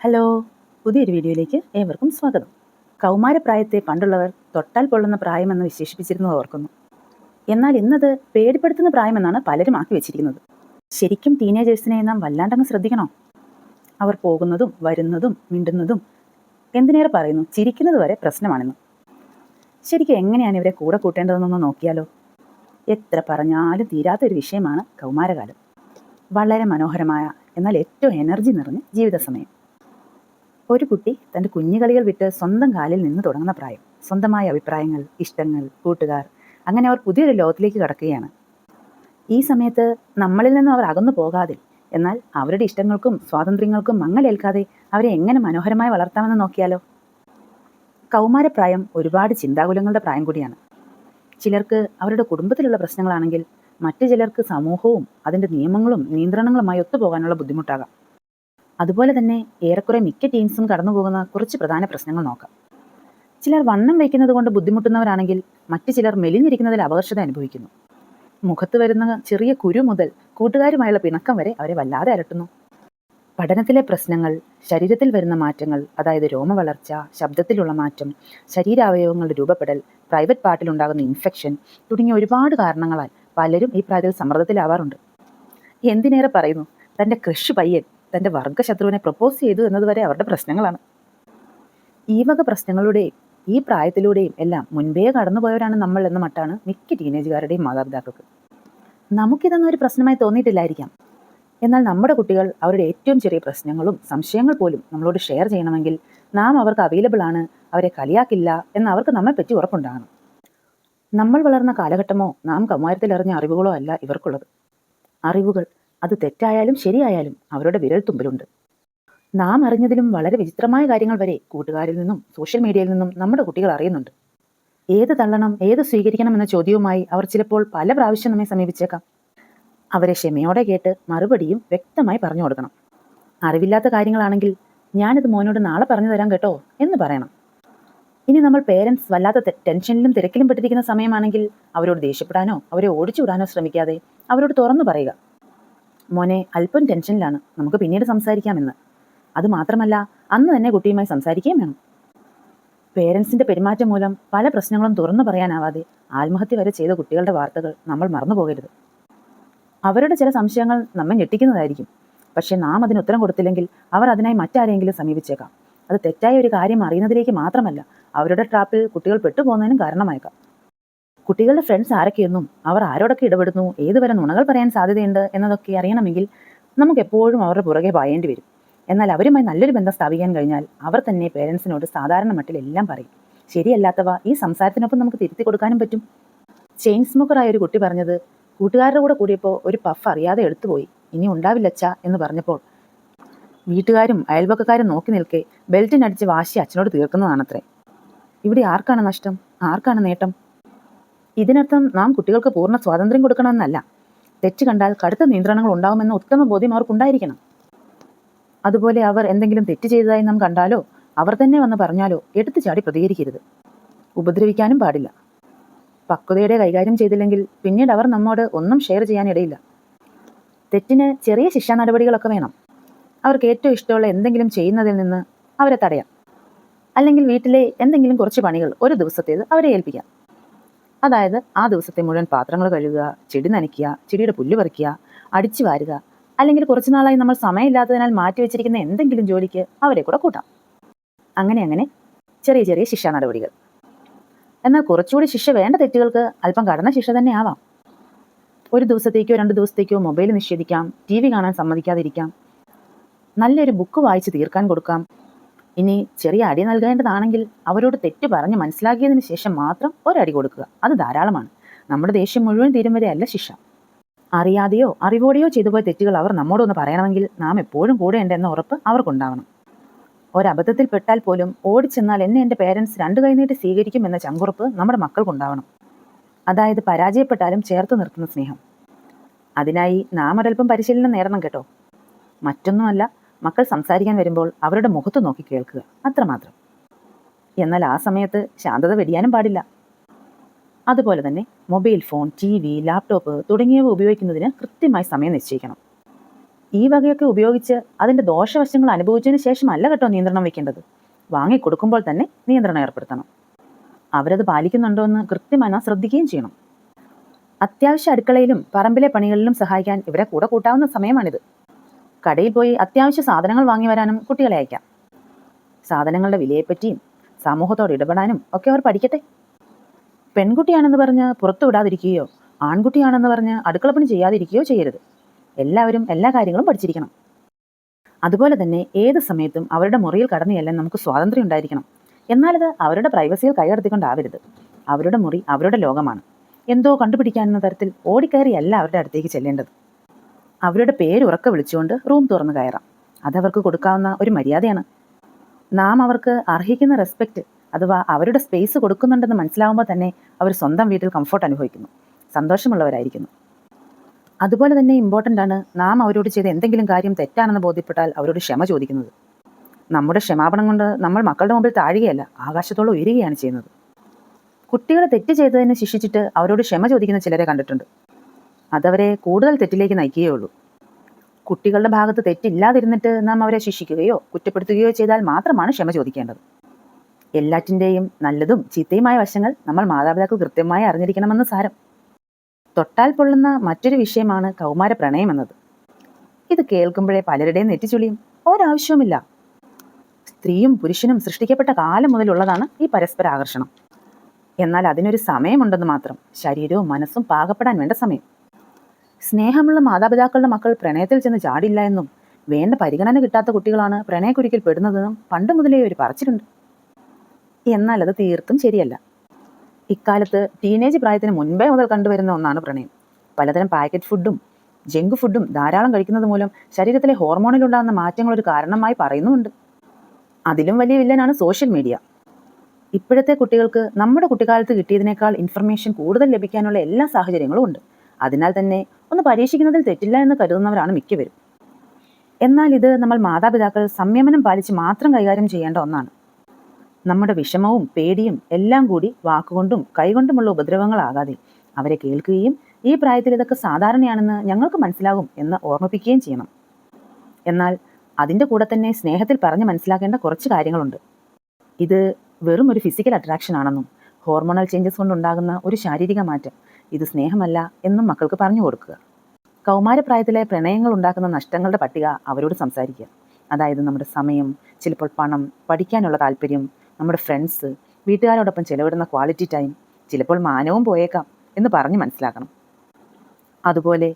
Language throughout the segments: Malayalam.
ഹലോ പുതിയൊരു വീഡിയോയിലേക്ക് ഏവർക്കും സ്വാഗതം. കൗമാരപ്രായത്തെ പണ്ടുള്ളവർ തൊട്ടാൽ പൊള്ളുന്ന പ്രായമെന്ന് വിശേഷിപ്പിച്ചിരുന്നത് ഓർക്കുന്നു. എന്നാൽ ഇന്നത് പേടിപ്പെടുത്തുന്ന പ്രായമെന്നാണ് പലരും ആക്കി വെച്ചിരിക്കുന്നത്. ശരിക്കും ടീനേജേഴ്സിനെ നാം വല്ലാണ്ടങ്ങ് ശ്രദ്ധിക്കണോ? അവർ പോകുന്നതും വരുന്നതും മിണ്ടുന്നതും എന്തിനേറെ പറയുന്നു? ചിരിക്കുന്നത് വരെ പ്രശ്നമാണെന്ന്. ശരിക്കും എങ്ങനെയാണ് ഇവരെ കൂടെ കൂട്ടേണ്ടതെന്നൊന്ന് നോക്കിയാലോ? എത്ര പറഞ്ഞാലും തീരാത്തൊരു വിഷയമാണ് കൗമാരകാലം. വളരെ മനോഹരമായ എന്നാൽ ഏറ്റവും എനർജി നിറഞ്ഞ ജീവിത സമയം ഒരു കുട്ടി തന്റെ കുഞ്ഞുകളികൾ വിട്ട് സ്വന്തം കാലിൽ നിന്ന് തുടങ്ങുന്ന പ്രായം. സ്വന്തമായ അഭിപ്രായങ്ങൾ ഇഷ്ടങ്ങൾ കൂട്ടുകാർ അങ്ങനെ അവർ പുതിയൊരു ലോകത്തിലേക്ക് കടക്കുകയാണ്. ഈ സമയത്ത് നമ്മളിൽ നിന്നും അവർ അകന്നു പോകാതെ എന്നാൽ അവരുടെ ഇഷ്ടങ്ങൾക്കും സ്വാതന്ത്ര്യങ്ങൾക്കും മങ്ങലേൽക്കാതെ അവരെ എങ്ങനെ മനോഹരമായി വളർത്താമെന്ന് നോക്കിയാലോ? കൗമാരപ്രായം ഒരുപാട് ചിന്താകുലങ്ങളുടെ പ്രായം കൂടിയാണ്. ചിലർക്ക് അവരുടെ കുടുംബത്തിലുള്ള പ്രശ്നങ്ങളാണെങ്കിൽ മറ്റു ചിലർക്ക് സമൂഹവും അതിന്റെ നിയമങ്ങളും നിയന്ത്രണങ്ങളുമായി ഒത്തുപോകാനുള്ള ബുദ്ധിമുട്ടാകാം. അതുപോലെ തന്നെ ഏറെക്കുറെ മിക്ക ടീംസും കടന്നു പോകുന്ന കുറച്ച് പ്രധാന പ്രശ്നങ്ങൾ നോക്കാം. ചിലർ വണ്ണം വയ്ക്കുന്നത് കൊണ്ട് ബുദ്ധിമുട്ടുന്നവരാണെങ്കിൽ മറ്റു ചിലർ മെലിഞ്ഞിരിക്കുന്നതിൽ അപകർഷത അനുഭവിക്കുന്നു. മുഖത്ത് വരുന്ന ചെറിയ കുരു മുതൽ കൂട്ടുകാരുമായുള്ള പിണക്കം വരെ അവരെ വല്ലാതെ അലട്ടുന്നു. പഠനത്തിലെ പ്രശ്നങ്ങൾ ശരീരത്തിൽ വരുന്ന മാറ്റങ്ങൾ അതായത് രോമ വളർച്ച ശബ്ദത്തിലുള്ള മാറ്റം ശരീരാവയവങ്ങളുടെ രൂപപ്പെടൽ പ്രൈവറ്റ് പാർട്ടിൽ ഉണ്ടാകുന്ന ഇൻഫെക്ഷൻ തുടങ്ങിയ ഒരുപാട് കാരണങ്ങളാൽ പലരും ഈ പ്രായത്തിൽ സമ്മർദ്ദത്തിലാവാറുണ്ട്. എന്തിനേറെ പറയുന്നു? തന്റെ കൃഷി പയ്യൻ തന്റെ വർഗശത്രുവിനെ പ്രപ്പോസ് ചെയ്തു എന്നതുവരെ അവരുടെ പ്രശ്നങ്ങളാണ്. ഈ വക പ്രശ്നങ്ങളുടെയും ഈ പ്രായത്തിലൂടെയും എല്ലാം മുൻപേ കടന്നുപോയവരാണ് നമ്മൾ എന്ന മട്ടാണ് മിക്ക ടീനേജുകാരുടെയും മാതാപിതാക്കൾക്ക്. നമുക്കിതൊന്നും ഒരു പ്രശ്നമായി തോന്നിയിട്ടില്ലായിരിക്കാം. എന്നാൽ നമ്മുടെ കുട്ടികൾ അവരുടെ ഏറ്റവും ചെറിയ പ്രശ്നങ്ങളും സംശയങ്ങൾ പോലും നമ്മളോട് ഷെയർ ചെയ്യണമെങ്കിൽ നാം അവർക്ക് അവൈലബിൾ ആണ് അവരെ കളിയാക്കില്ല എന്ന് അവർക്ക് നമ്മെപ്പറ്റി ഉറപ്പുണ്ടാകണം. നമ്മൾ വളർന്ന കാലഘട്ടമോ നാം കൗമാരത്തിലെറിഞ്ഞ അറിവുകളോ അല്ല ഇവർക്കുള്ളത്. അറിവുകൾ അത് തെറ്റായാലും ശരിയായാലും അവരുടെ വിരൽത്തുമ്പിലുണ്ട് നാം അറിഞ്ഞതിലും വളരെ വിചിത്രമായ കാര്യങ്ങൾ വരെ കൂട്ടുകാരിൽ നിന്നും സോഷ്യൽ മീഡിയയിൽ നിന്നും നമ്മുടെ കുട്ടികൾ അറിയുന്നുണ്ട്. ഏത് തള്ളണം ഏത് സ്വീകരിക്കണം എന്ന ചോദ്യവുമായി അവർ ചിലപ്പോൾ പല പ്രാവശ്യം നമ്മെ സമീപിച്ചേക്കാം. അവരെ ക്ഷമയോടെ കേട്ട് മറുപടിയും വ്യക്തമായി പറഞ്ഞു കൊടുക്കണം. അറിവില്ലാത്ത കാര്യങ്ങളാണെങ്കിൽ ഞാനിത് മോനോട് നാളെ പറഞ്ഞു തരാം കേട്ടോ എന്ന് പറയണം. ഇനി നമ്മൾ പേരൻസ് വല്ലാത്ത ടെൻഷനിലും തിരക്കിലും പെട്ടിരിക്കുന്ന സമയമാണെങ്കിൽ അവരോട് ദേഷ്യപ്പെടാനോ അവരെ ഓടിച്ചു വിടാനോ ശ്രമിക്കാതെ അവരോട് തുറന്നു പറയുക. മോനെ അല്പം ടെൻഷനിലാണ്. നമുക്ക് പിന്നീട് സംസാരിക്കാമെന്ന്. അത് മാത്രമല്ല അന്ന് തന്നെ കുട്ടിയുമായി സംസാരിക്കുകയും വേണം. പേരൻസിന്റെ പെരുമാറ്റം മൂലം പല പ്രശ്നങ്ങളും തുറന്നു പറയാനാവാതെ ആത്മഹത്യ വരെ ചെയ്ത കുട്ടികളുടെ വാർത്തകൾ നമ്മൾ മറന്നുപോകരുത് അവരുടെ ചില സംശയങ്ങൾ നമ്മെ ഞെട്ടിക്കുന്നതായിരിക്കും. പക്ഷെ നാം അതിന് ഉത്തരം കൊടുത്തില്ലെങ്കിൽ അവർ അതിനായി മറ്റാരെങ്കിലും സമീപിച്ചേക്കാം. അത് തെറ്റായ ഒരു കാര്യം അറിയുന്നതിലേക്ക് മാത്രമല്ല അവരുടെ ട്രാപ്പിൽ കുട്ടികൾ പെട്ടുപോകുന്നതിനും കാരണമായേക്കാം. കുട്ടികളുടെ ഫ്രണ്ട്സ് ആരൊക്കെയെന്നും അവർ ആരോടൊക്കെ ഇടപെടുന്നു ഏതുവരെ നുണകൾ പറയാൻ സാധ്യതയുണ്ട് എന്നതൊക്കെ അറിയണമെങ്കിൽ നമുക്ക് എപ്പോഴും അവരുടെ പുറകെ പായേണ്ടി വരും. എന്നാൽ അവരുമായി നല്ലൊരു ബന്ധം സ്ഥാപിക്കാൻ കഴിഞ്ഞാൽ അവർ തന്നെ പേരൻസിനോട് സാധാരണ മട്ടിൽ എല്ലാം പറയും. ശരിയല്ലാത്തവ ഈ സംസാരത്തിനൊപ്പം നമുക്ക് തിരുത്തി കൊടുക്കാനും പറ്റും. ചെയിൻ സ്മോക്കറായ ഒരു കുട്ടി പറഞ്ഞത് കൂട്ടുകാരുടെ കൂടെ കൂടിയപ്പോൾ ഒരു പഫ് അറിയാതെ എടുത്തുപോയി. ഇനി ഉണ്ടാവില്ലച്ച എന്ന് പറഞ്ഞപ്പോൾ വീട്ടുകാരും അയൽവക്കക്കാരും നോക്കി നിൽക്കെ ബെൽറ്റിനടിച്ച് വാശി അച്ഛനോട് തീർക്കുന്നതാണത്രേ. ഇവിടെ ആർക്കാണ് നഷ്ടം? ആർക്കാണ് നേട്ടം? ഇതിനർത്ഥം നാം കുട്ടികൾക്ക് പൂർണ സ്വാതന്ത്ര്യം കൊടുക്കണമെന്നല്ല. തെറ്റ് കണ്ടാൽ കടുത്ത നിയന്ത്രണങ്ങൾ ഉണ്ടാകുമെന്ന ഉത്തമ ബോധ്യം അവർക്കുണ്ടായിരിക്കണം. അതുപോലെ അവർ എന്തെങ്കിലും തെറ്റ് ചെയ്തതായി നാം കണ്ടാലോ അവർ തന്നെ വന്ന് പറഞ്ഞാലോ എടുത്തു ചാടി പ്രതികരിക്കരുത്. ഉപദ്രവിക്കാനും പാടില്ല. പക്വതയുടെ കൈകാര്യം ചെയ്തില്ലെങ്കിൽ പിന്നീട് അവർ നമ്മോട് ഒന്നും ഷെയർ ചെയ്യാനിടയില്ല. തെറ്റിന് ചെറിയ ശിക്ഷാ നടപടികളൊക്കെ വേണം. അവർക്ക് ഏറ്റവും ഇഷ്ടമുള്ള എന്തെങ്കിലും ചെയ്യുന്നതിൽ നിന്ന് അവരെ തടയാം. അല്ലെങ്കിൽ വീട്ടിലെ എന്തെങ്കിലും കുറച്ച് പണികൾ ഒരു ദിവസത്തേത് അവരെ ഏൽപ്പിക്കാം. അതായത് ആ ദിവസത്തെ മുഴുവൻ പാത്രങ്ങൾ കഴുകുക ചെടി നനയ്ക്കുക ചെടിയുടെ പുല്ല് പറിക്കുക അടിച്ചു വാരുക. അല്ലെങ്കിൽ കുറച്ചു നാളായി നമ്മൾ സമയമില്ലാത്തതിനാൽ മാറ്റി വെച്ചിരിക്കുന്ന എന്തെങ്കിലും ജോലിക്ക് അവരെ കൂടെ കൂട്ടാം. അങ്ങനെ അങ്ങനെ ചെറിയ ചെറിയ ശിക്ഷാ നടപടികൾ. എന്നാൽ കുറച്ചുകൂടി ശിക്ഷ വേണ്ട തെറ്റുകൾക്ക് അല്പം കടന്ന ശിക്ഷ തന്നെ ആവാം. ഒരു ദിവസത്തേക്കോ രണ്ട് ദിവസത്തേക്കോ മൊബൈൽ നിഷേധിക്കാം ടി വി കാണാൻ സമ്മതിക്കാതിരിക്കാം. നല്ലൊരു ബുക്ക് വായിച്ച് തീർക്കാൻ കൊടുക്കാം. ഇനി ചെറിയ അടി നൽകേണ്ടതാണെങ്കിൽ അവരോട് തെറ്റ് പറഞ്ഞ് മനസ്സിലാക്കിയതിന് ശേഷം മാത്രം ഒരടി കൊടുക്കുക. അത് ധാരാളമാണ്. നമ്മുടെ ദേഷ്യം മുഴുവൻ തീരും വരെ അല്ല ശിക്ഷ. അറിയാതെയോ അറിവോടെയോ ചെയ്തു പോയ തെറ്റുകൾ അവർ നമ്മോടൊന്ന് പറയണമെങ്കിൽ നാം എപ്പോഴും കൂടെയുണ്ടെന്ന ഉറപ്പ് അവർക്കുണ്ടാവണം. ഒരബദ്ധത്തിൽ പെട്ടാൽ പോലും ഓടിച്ചെന്നാൽ എന്നെ എന്റെ പേരൻസ് രണ്ടു കൈനീട്ട് സ്വീകരിക്കും എന്ന ചങ്കുറപ്പ് നമ്മുടെ മക്കൾക്കുണ്ടാവണം. അതായത് പരാജയപ്പെട്ടാലും ചേർത്ത് നിർത്തുന്ന സ്നേഹം. അതിനായി നാം ഒരൽപ്പം പരിശീലനം നേടണം കേട്ടോ. മറ്റൊന്നുമല്ല മക്കൾ സംസാരിക്കാൻ വരുമ്പോൾ അവരുടെ മുഖത്ത് നോക്കി കേൾക്കുക. അത്രമാത്രം. എന്നാൽ ആ സമയത്ത് ശാന്തത വെടിയാനും പാടില്ല. അതുപോലെ തന്നെ mobile phone T V laptop തുടങ്ങിയവ ഉപയോഗിക്കുന്നതിന് കൃത്യമായി സമയം നിശ്ചയിക്കണം. ഈ വകയൊക്കെ ഉപയോഗിച്ച് അതിന്റെ ദോഷവശങ്ങൾ അനുഭവിച്ചതിന് ശേഷമല്ല കേട്ടോ നിയന്ത്രണം വെക്കേണ്ടത്. വാങ്ങിക്കൊടുക്കുമ്പോൾ തന്നെ നിയന്ത്രണം ഏർപ്പെടുത്തണം. അവരത് പാലിക്കുന്നുണ്ടോ എന്ന് കൃത്യമായി നാം ശ്രദ്ധിക്കുകയും ചെയ്യണം. അത്യാവശ്യ അടുക്കളയിലും പറമ്പിലെ പണികളിലും സഹായിക്കാൻ ഇവരെ കൂടെ കൂട്ടാവുന്ന സമയമാണിത്. കടയിൽ പോയി അത്യാവശ്യ സാധനങ്ങൾ വാങ്ങി വരാനും കുട്ടികളെ അയക്കാം. സാധനങ്ങളുടെ വിലയെപ്പറ്റിയും സമൂഹത്തോട് ഇടപെടാനും ഒക്കെ അവർ പഠിക്കട്ടെ. പെൺകുട്ടിയാണെന്ന് പറഞ്ഞ് പുറത്തു വിടാതിരിക്കുകയോ ആൺകുട്ടിയാണെന്ന് പറഞ്ഞ് അടുക്കളപ്പണി ചെയ്യാതിരിക്കുകയോ ചെയ്യരുത്. എല്ലാവരും എല്ലാ കാര്യങ്ങളും പഠിച്ചിരിക്കണം. അതുപോലെ തന്നെ ഏത് സമയത്തും അവരുടെ മുറിയിൽ കടന്നു ചെല്ലാൻ നമുക്ക് സ്വാതന്ത്ര്യം ഉണ്ടായിരിക്കണം. എന്നാലത് അവരുടെ പ്രൈവസിയിൽ കൈകടത്തിക്കൊണ്ടാവരുത് അവരുടെ മുറി അവരുടെ ലോകമാണ്. എന്തോ കണ്ടുപിടിക്കാനെന്ന തരത്തിൽ ഓടിക്കയറിയല്ല അവരുടെ അടുത്തേക്ക് ചെല്ലേണ്ടത്. അവരുടെ പേര് ഉറക്കെ വിളിച്ചുകൊണ്ട് റൂം തുറന്നു കയറാം. അതവർക്ക് കൊടുക്കാവുന്ന ഒരു മര്യാദയാണ്. നാം അവർക്ക് അർഹിക്കുന്ന റെസ്പെക്റ്റ് അഥവാ അവരുടെ സ്പേസ് കൊടുക്കുന്നുണ്ടെന്ന് മനസ്സിലാവുമ്പോൾ തന്നെ അവർ സ്വന്തം വീട്ടിൽ കംഫർട്ട് അനുഭവിക്കുന്നു. സന്തോഷമുള്ളവരായിരിക്കുന്നു. അതുപോലെ തന്നെ ഇമ്പോർട്ടന്റ് ആണ് നാം അവരോട് ചെയ്ത എന്തെങ്കിലും കാര്യം തെറ്റാണെന്ന് ബോധ്യപ്പെട്ടാൽ അവരോട് ക്ഷമ ചോദിക്കുന്നത്. നമ്മുടെ ക്ഷമാപണം കൊണ്ട് നമ്മൾ മക്കളുടെ മുമ്പിൽ താഴുകയല്ല ആകാശത്തോളം ഉയരുകയാണ് ചെയ്യുന്നത്. കുട്ടികളെ തെറ്റ് ചെയ്തതിനെ ശിക്ഷിച്ചിട്ട് അവരോട് ക്ഷമ ചോദിക്കുന്ന ചിലരെ കണ്ടിട്ടുണ്ട്. അതവരെ കൂടുതൽ തെറ്റിലേക്ക് നയിക്കുകയുള്ളൂ കുട്ടികളുടെ ഭാഗത്ത് തെറ്റില്ലാതിരുന്നിട്ട് നാം അവരെ ശിക്ഷിക്കുകയോ കുറ്റപ്പെടുത്തുകയോ ചെയ്താൽ മാത്രമാണ് ക്ഷമ ചോദിക്കേണ്ടത്. എല്ലാറ്റിന്റെയും നല്ലതും ചീത്തയുമായ വശങ്ങൾ നമ്മൾ മാതാപിതാക്കൾ കൃത്യമായി അറിഞ്ഞിരിക്കണമെന്ന് സാരം. തൊട്ടാൽ പൊള്ളുന്ന മറ്റൊരു വിഷയമാണ് കൗമാര പ്രണയം എന്നത്. ഇത് കേൾക്കുമ്പോഴേ പലരുടെയും നെറ്റിച്ചുളിയും ഒരാവശ്യവുമില്ല. സ്ത്രീയും പുരുഷനും സൃഷ്ടിക്കപ്പെട്ട കാലം മുതലുള്ളതാണ് ഈ പരസ്പര ആകർഷണം. എന്നാൽ അതിനൊരു സമയമുണ്ടെന്ന് മാത്രം ശരീരവും മനസ്സും പാകപ്പെടാൻ വേണ്ട സമയം. സ്നേഹമുള്ള മാതാപിതാക്കളുടെ മക്കൾ പ്രണയത്തിൽ ചെന്ന് ചാടില്ല എന്നും വേണ്ട പരിഗണന കിട്ടാത്ത കുട്ടികളാണ് പ്രണയക്കുരുക്കിൽ പെടുന്നതെന്നും പണ്ട് മുതലേ ഒരു പറച്ചിലുണ്ട്. എന്നാൽ അത് തീർത്തും ശരിയല്ല. ഇക്കാലത്ത് ടീനേജ് പ്രായത്തിന് മുൻപേ മുതൽ കണ്ടുവരുന്ന ഒന്നാണ് പ്രണയം. പലതരം പാക്കറ്റ് ഫുഡും ജങ്ക് ഫുഡും ധാരാളം കഴിക്കുന്നത് മൂലം ശരീരത്തിലെ ഹോർമോണിലുണ്ടാകുന്ന മാറ്റങ്ങൾ ഒരു കാരണമായി പറയുന്നുമുണ്ട്. അതിലും വലിയ വില്ലനാണ് സോഷ്യൽ മീഡിയ. ഇപ്പോഴത്തെ കുട്ടികൾക്ക് നമ്മുടെ കുട്ടിക്കാലത്ത് കിട്ടിയതിനേക്കാൾ ഇൻഫർമേഷൻ കൂടുതൽ ലഭിക്കാനുള്ള എല്ലാ സാഹചര്യങ്ങളും ഉണ്ട്. അതിനാൽ തന്നെ ഒന്ന് പരീക്ഷിക്കുന്നതിൽ തെറ്റില്ല എന്ന് കരുതുന്നവരാണ് മിക്കവരും. എന്നാൽ ഇത് നമ്മൾ മാതാപിതാക്കൾ സംയമനം പാലിച്ച് മാത്രം കൈകാര്യം ചെയ്യേണ്ട ഒന്നാണ്. നമ്മുടെ വിഷമവും പേടിയും എല്ലാം കൂടി വാക്കുകൊണ്ടും കൈകൊണ്ടുമുള്ള ഉപദ്രവങ്ങളാകാതെ അവരെ കേൾക്കുകയും ഈ പ്രായത്തിൽ ഇതൊക്കെ സാധാരണയാണെന്ന് ഞങ്ങൾക്ക് മനസ്സിലാകും എന്ന് ഓർമ്മിപ്പിക്കുകയും ചെയ്യണം. എന്നാൽ അതിന്റെ കൂടെ തന്നെ സ്നേഹത്തിൽ പറഞ്ഞ് മനസ്സിലാക്കേണ്ട കുറച്ച് കാര്യങ്ങളുണ്ട്. ഇത് വെറും ഒരു ഫിസിക്കൽ അട്രാക്ഷൻ ആണെന്നും ഹോർമോണൽ ചേഞ്ചസ് കൊണ്ടുണ്ടാകുന്ന ഒരു ശാരീരിക മാറ്റം ഇത് സ്നേഹമല്ല എന്നും മക്കൾക്ക് പറഞ്ഞു കൊടുക്കുക. കൗമാരപ്രായത്തിലെ പ്രണയങ്ങൾ ഉണ്ടാക്കുന്ന നഷ്ടങ്ങളുടെ പട്ടിക അവരോട് സംസാരിക്കുക. അതായത് നമ്മുടെ സമയം ചിലപ്പോൾ പണം പഠിക്കാനുള്ള താല്പര്യം നമ്മുടെ ഫ്രണ്ട്സ് വീട്ടുകാരോടൊപ്പം ചിലവിടുന്ന ക്വാളിറ്റി ടൈം ചിലപ്പോൾ മാനവും പോയേക്കാം എന്ന് പറഞ്ഞ് മനസ്സിലാക്കണം. അതുപോലെ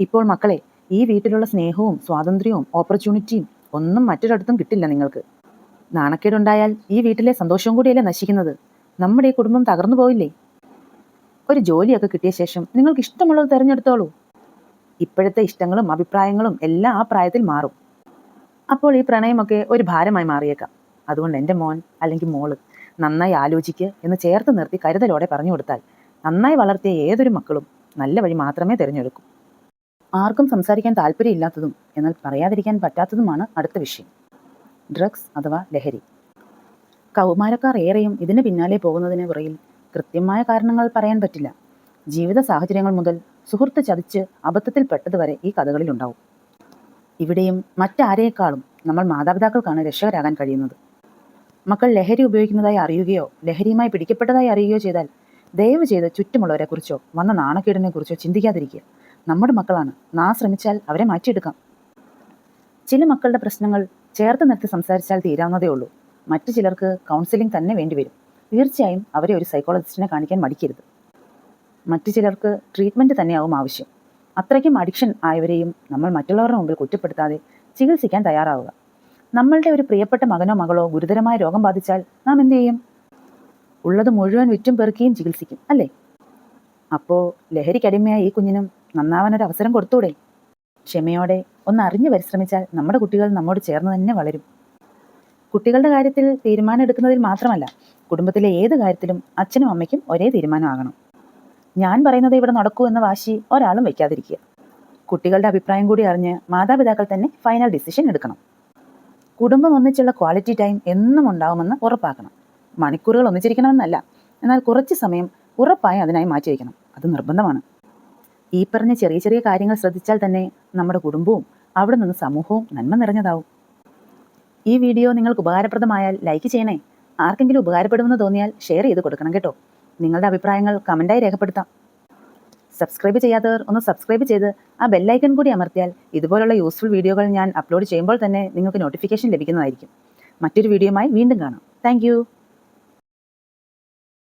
ഇപ്പോൾ മക്കളെ ഈ വീട്ടിലുള്ള സ്നേഹവും സ്വാതന്ത്ര്യവും ഓപ്പർച്യൂണിറ്റിയും ഒന്നും മറ്റൊരിടത്തും കിട്ടില്ല നിങ്ങൾക്ക്. നാണക്കേടുണ്ടായാൽ ഈ വീട്ടിലെ സന്തോഷവും കൂടിയല്ലേ നശിക്കുന്നത്? നമ്മുടെ ഈ കുടുംബം തകർന്നു പോയില്ലേ? ഒരു ജോലിയൊക്കെ കിട്ടിയ ശേഷം നിങ്ങൾക്ക് ഇഷ്ടമുള്ളത് തിരഞ്ഞെടുത്തോളൂ. ഇപ്പോഴത്തെ ഇഷ്ടങ്ങളും അഭിപ്രായങ്ങളും എല്ലാം ആ പ്രായത്തിൽ മാറും. അപ്പോൾ ഈ പ്രണയമൊക്കെ ഒരു ഭാരമായി മാറിയേക്കാം. അതുകൊണ്ട് എന്റെ മോൻ അല്ലെങ്കിൽ മോൾ നന്നായി ആലോചിക്ക് എന്ന് ചേർത്ത് നിർത്തി കരുതലോടെ പറഞ്ഞു കൊടുത്താൽ നന്നായി വളർത്തിയ ഏതൊരു മക്കളും നല്ല വഴി മാത്രമേ തിരഞ്ഞെടുക്കൂ. ആർക്കും സംസാരിക്കാൻ താല്പര്യമില്ലാത്തതും എന്നാൽ പറയാതിരിക്കാൻ പറ്റാത്തതുമാണ് അടുത്ത വിഷയം. ഡ്രഗ്സ് അഥവാ ലഹരി. കൗമാരക്കാർ ഏറെയും ഇതിന് പിന്നാലെ പോകുന്നതിന് പുറകിൽ കൃത്യമായ കാരണങ്ങൾ പറയാൻ പറ്റില്ല. ജീവിത സാഹചര്യങ്ങൾ മുതൽ സുഹൃത്ത് ചതിച്ച് അബദ്ധത്തിൽ പെട്ടതുവരെ ഈ കഥകളിലുണ്ടാവും ഇവിടെയും മറ്റാരേക്കാളും നമ്മൾ മാതാപിതാക്കൾക്കാണ് രക്ഷകരാകാൻ കഴിയുന്നത്. മക്കൾ ലഹരി ഉപയോഗിക്കുന്നതായി അറിയുകയോ ലഹരിയുമായി പിടിക്കപ്പെട്ടതായി അറിയുകയോ ചെയ്താൽ ദയവ് ചെയ്ത് ചുറ്റുമുള്ളവരെക്കുറിച്ചോ വന്ന നാണക്കേടിനെക്കുറിച്ചോ ചിന്തിക്കാതിരിക്കുക. നമ്മുടെ മക്കളാണ്. നാ ശ്രമിച്ചാൽ അവരെ മാറ്റിയെടുക്കാം. ചില മക്കളുടെ പ്രശ്നങ്ങൾ ചേർത്ത് നിർത്തി സംസാരിച്ചാൽ തീരാവുന്നതേ ഉള്ളൂ. മറ്റു ചിലർക്ക് കൗൺസിലിംഗ് തന്നെ വേണ്ടിവരും. തീർച്ചയായും അവരെ ഒരു സൈക്കോളജിസ്റ്റിനെ കാണിക്കാൻ മടിക്കരുത്. മറ്റു ചിലർക്ക് ട്രീറ്റ്മെന്റ് തന്നെയാവും ആവശ്യം. അത്രയ്ക്കും അഡിക്ഷൻ ആയവരെയും നമ്മൾ മറ്റുള്ളവരുടെ മുമ്പിൽ കുറ്റപ്പെടുത്താതെ ചികിത്സിക്കാൻ തയ്യാറാവുക. നമ്മളുടെ ഒരു പ്രിയപ്പെട്ട മകനോ മകളോ ഗുരുതരമായ രോഗം ബാധിച്ചാൽ നാം എന്ത് ചെയ്യും? ഉള്ളത് മുഴുവൻ വിറ്റും പെറുക്കിയും ചികിത്സിക്കും അല്ലേ? അപ്പോൾ ലഹരിക്കടിമയായ ഈ കുഞ്ഞിനും നന്നാവാൻ ഒരു അവസരം കൊടുത്തൂടെ? ക്ഷമയോടെ ഒന്ന് അറിഞ്ഞു പരിശ്രമിച്ചാൽ നമ്മുടെ കുട്ടികൾ നമ്മോട് ചേർന്ന് തന്നെ വളരും. കുട്ടികളുടെ കാര്യത്തിൽ തീരുമാനം എടുക്കുന്നതിൽ മാത്രമല്ല കുടുംബത്തിലെ ഏത് കാര്യത്തിലും അച്ഛനും അമ്മയ്ക്കും ഒരേ തീരുമാനമാകണം. ഞാൻ പറയുന്നത് ഇവിടെ നടക്കൂ എന്ന വാശി ഒരാളും വയ്ക്കാതിരിക്കുക. കുട്ടികളുടെ അഭിപ്രായം കൂടി അറിഞ്ഞ് മാതാപിതാക്കൾ തന്നെ ഫൈനൽ ഡിസിഷൻ എടുക്കണം. കുടുംബം ഒന്നിച്ചുള്ള ക്വാളിറ്റി ടൈം എന്നും ഉണ്ടാവുമെന്ന് ഉറപ്പാക്കണം. മണിക്കൂറുകൾ ഒന്നിച്ചിരിക്കണമെന്നല്ല. എന്നാൽ കുറച്ച് സമയം ഉറപ്പായി അതിനായി മാറ്റി വയ്ക്കണം. അത് നിർബന്ധമാണ്. ഈ പറഞ്ഞ ചെറിയ ചെറിയ കാര്യങ്ങൾ ശ്രദ്ധിച്ചാൽ തന്നെ നമ്മുടെ കുടുംബവും അവിടെ നിന്ന് സമൂഹവും നന്മ നിറഞ്ഞതാവും. ഈ വീഡിയോ നിങ്ങൾക്ക് ഉപകാരപ്രദമായാൽ ലൈക്ക് ചെയ്യണേ. ആർക്കെങ്കിലും ഉപകാരപ്പെടുമെന്ന് തോന്നിയാൽ ഷെയർ ചെയ്ത് കൊടുക്കണം കേട്ടോ. നിങ്ങളുടെ അഭിപ്രായങ്ങൾ കമന്റായി രേഖപ്പെടുത്താം. സബ്സ്ക്രൈബ് ചെയ്യാത്തവർ ഒന്ന് സബ്സ്ക്രൈബ് ചെയ്ത് ആ ബെല്ലൈക്കൺ കൂടി അമർത്തിയാൽ ഇതുപോലുള്ള യൂസ്ഫുൾ വീഡിയോകൾ ഞാൻ അപ്ലോഡ് ചെയ്യുമ്പോൾ തന്നെ നിങ്ങൾക്ക് നോട്ടിഫിക്കേഷൻ ലഭിക്കുന്നതായിരിക്കും. മറ്റൊരു വീഡിയോയുമായി വീണ്ടും കാണാം. താങ്ക്